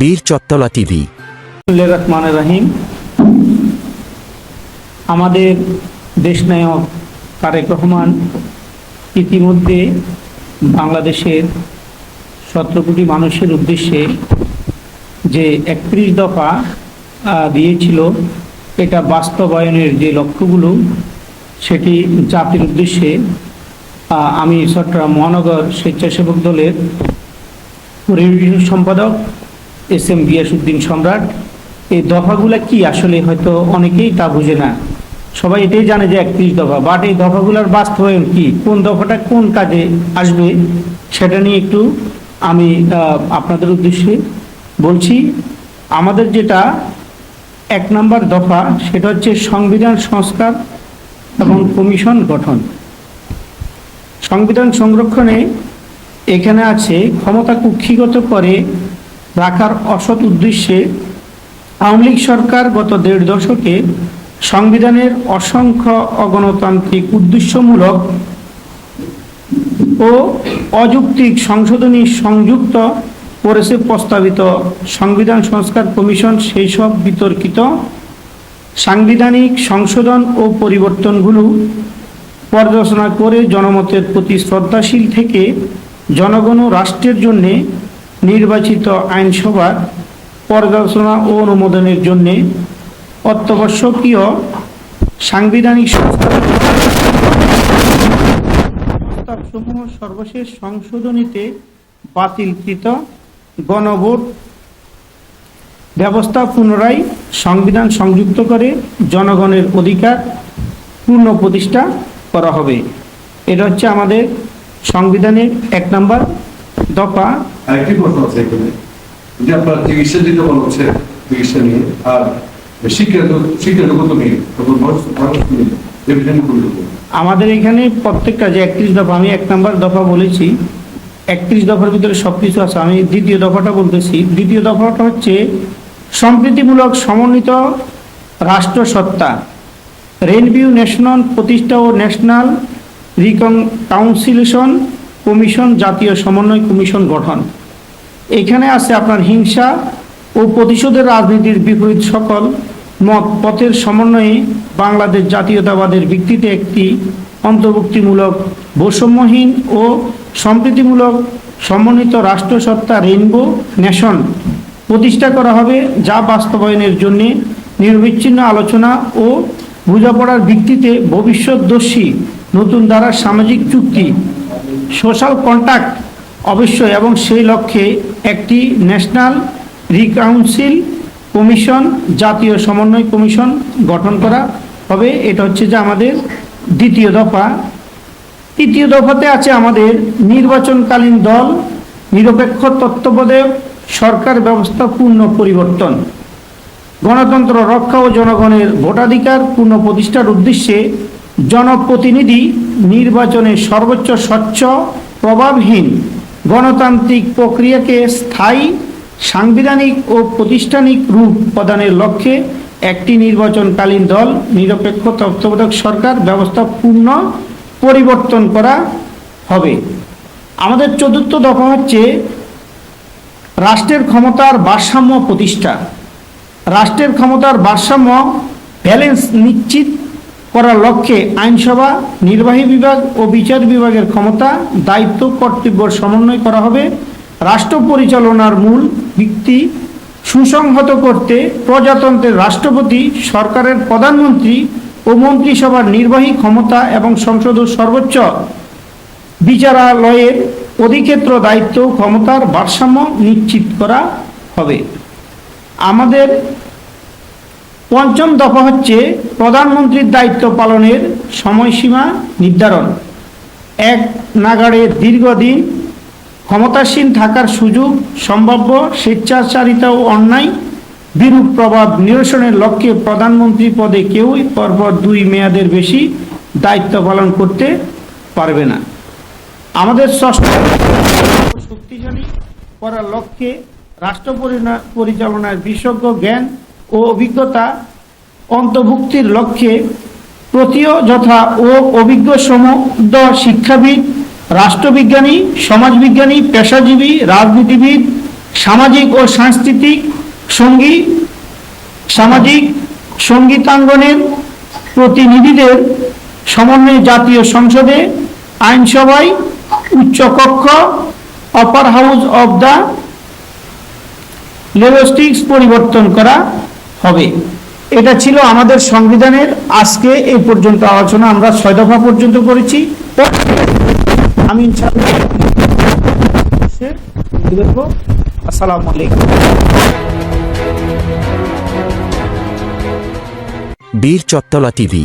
বীর চত্তলা টিভি। রহমান রাহিম। আমাদের দেশনায়ক তারেক রহমান ইতিমধ্যে বাংলাদেশের সতেরো কোটি মানুষের উদ্দেশ্যে যে একত্রিশ দফা দিয়েছিল, এটা বাস্তবায়নের যে লক্ষ্যগুলো, সেটি জাতির উদ্দেশ্যে আমি চট্টগ্রাম মহানগর স্বেচ্ছাসেবক দলের পরিবেশ সম্পাদক এস এম গিয়াসুদ্দিন সম্রাট, এই দফাগুলো কি? আসলে হয়তো অনেকেই তা বুঝে না। সবাই এটাই জানে যে একত্রিশ দফা। বাট এই দফাগুলোর বাস্তবায়ন কি? কোন দফাটা কোন কাজে আসবে? সেটা নিয়ে একটু আমি আপনাদের উদ্দেশ্যে বলছি। আমাদের যেটা এক নম্বর দফা, সেটা হচ্ছে সংবিধান সংস্কার এবং কমিশন গঠন। সংবিধান সংরক্ষণে এখানে আছে ক্ষমতা কুক্ষিগত করে রাখার অসৎ উদ্দেশ্যে আওয়ামী লীগ সরকার গত দেড় দশকে সংবিধানের অসংখ্য অগণতান্ত্রিক উদ্দেশ্যমূলক ও অযৌক্তিক সংশোধনী সংযুক্ত করেছে প্রস্তাবিত সংবিধান সংস্কার কমিশন সেই সব বিতর্কিত সাংবিধানিক সংশোধন ও পরিবর্তনগুলো পর্যালোচনা করে জনমতের প্রতি শ্রদ্ধাশীল থেকে জনগণ ও রাষ্ট্রের জন্য নির্বাচিত আইনসভার পর্যালোচনা ও অনুমোদনের জন্য অত্যাবশ্যকীয় সাংবিধানিক প্রস্তাবসমূহ সর্বশেষ সংশোধনীতে বাতিলকৃত গণভোট ব্যবস্থা পুনরায় সংবিধান সংযুক্ত করে জনগণের অধিকার পূর্ণ প্রতিষ্ঠা করা হবে। এটা হচ্ছে আমাদের সংবিধানের এক নম্বর দফা। আরেকটি প্রশ্ন আছে এখানে। যে আপনার চিকিৎসা বলা হচ্ছে চিকিৎসা নিয়ে আর। আমাদের এখানে প্রত্যেকটা যে একত্রিশ দফা। আমি এক নম্বর দফা বলেছি। একত্রিশ দফার ভিতরে সব কিছু আছে। আমি দ্বিতীয় দফাটা বলতেছি। দ্বিতীয় দফাটা হচ্ছে সম্প্রীতিমূলক সমন্বিত রাষ্ট্র সত্তা রেনভিউ ন্যাশনাল প্রতিষ্ঠা ও ন্যাশনাল রিকন কাউন্সিলেশন কমিশন, জাতীয় সমন্বয় কমিশন গঠন। এখানে আছে আপনার হিংসা ও প্রতিশোধের রাজনীতির বিপরীত সকল মত পথের সমন্বয়ে বাংলাদেশ জাতীয়তাবাদের ভিত্তিতে একটি অন্তর্ভুক্তিমূলক, বৈষম্যহীন ও সম্প্রীতিমূলক সমন্বিত রাষ্ট্রসত্তা রেইনবো নেশন প্রতিষ্ঠা করা হবে, যা বাস্তবায়নের জন্য নির্বিচ্ছিন্ন আলোচনা ও বোঝাপড়ার ভিত্তিতে ভবিষ্যৎদর্শী নতুন ধারার সামাজিক চুক্তি সোশ্যাল কন্ট্যাক্ট অবশ্যই এবং সেই লক্ষ্যে একটি ন্যাশনাল রিকাউন্সিল কমিশন জাতীয় সমন্বয় কমিশন গঠন করা হবে। এটা হচ্ছে যে আমাদের দ্বিতীয় দফা। তৃতীয় দফাতে আছে আমাদের নির্বাচনকালীন দল, নিরপেক্ষ তত্ত্বাবধায়ক, সরকার ব্যবস্থা পূর্ণ পরিবর্তন। গণতন্ত্র রক্ষা ও জনগণের ভোটাধিকার পূর্ণ প্রতিষ্ঠার উদ্দেশ্যে জনপ্রতিনিধি নির্বাচনে সর্বোচ্চ স্বচ্ছ, প্রভাবহীন গণতান্ত্রিক প্রক্রিয়াকে স্থায়ী, সাংবিধানিক ও প্রতিষ্ঠানিক রূপ প্রদানের লক্ষ্যে একটি নির্বাচনকালীন দল, নিরপেক্ষ তত্ত্বাবধায়ক সরকার, ব্যবস্থা পূর্ণ, পরিবর্তন করা হবে। আমাদের চতুর্থ দফা হচ্ছে রাষ্ট্রের ক্ষমতার ভারসাম্য প্রতিষ্ঠা। রাষ্ট্রের ক্ষমতার ভারসাম্য ব্যালেন্স নিশ্চিত করার লক্ষ্যে আইনসভা, নির্বাহী বিভাগ ও বিচার বিভাগের ক্ষমতা, দায়িত্ব, কর্তব্য সমন্বয় করা হবে। রাষ্ট্র পরিচালনার মূল ভিত্তি সুসংহত করতে প্রজাতন্ত্রের রাষ্ট্রপতি, সরকারের প্রধানমন্ত্রী ও মন্ত্রিসভার নির্বাহী ক্ষমতা এবং সংসদের সর্বোচ্চ বিচারালয়ের অধিক্ষেত্র দায়িত্ব ক্ষমতার ভারসাম্য নিশ্চিত করা হবে। আমাদের পঞ্চম দফা হচ্ছে প্রধানমন্ত্রীর দায়িত্ব পালনের সময়সীমা নির্ধারণ। এক নাগাড়ে দীর্ঘদিন ক্ষমতাসীন থাকার সুযোগ সম্ভাব্য স্বেচ্ছাচারিতা ও অন্যায় বিরূপ প্রভাব নিরসনের লক্ষ্যে প্রধানমন্ত্রী পদে কেউই পরপর দুই মেয়াদের বেশি দায়িত্ব পালন করতে পারবে না। আমাদের ষষ্ঠ শক্তিশালী করার লক্ষ্যে রাষ্ট্র পরিচালনার বিশেষজ্ঞ জ্ঞান ও অভিজ্ঞতা অন্তর্ভুক্তির লক্ষ্যে প্রতিও যথা ও অভিজ্ঞ সমুদ্র শিক্ষাবিদ, রাষ্ট্রবিজ্ঞানী, সমাজবিজ্ঞানী, পেশাজীবী, রাজনীতিবিদ, সামাজিক ও সাংস্কৃতিক সঙ্গী, সামাজিক সঙ্গীতাঙ্গনের প্রতিনিধিদের সমন্বয়ে জাতীয় সংসদে, আইনসভায় উচ্চকক্ষ অপার হাউস অব দ্য লেলোস্টিক্স পরিবর্তন করা হবে। এটা ছিল আমাদের সংবিধানের আজকে এই পর্যন্ত আলোচনা আমরা ছয় দফা পর্যন্ত করেছি। আমি আসসালাম আসসালামু আলাইকুম। বীর চত্তলা টিভি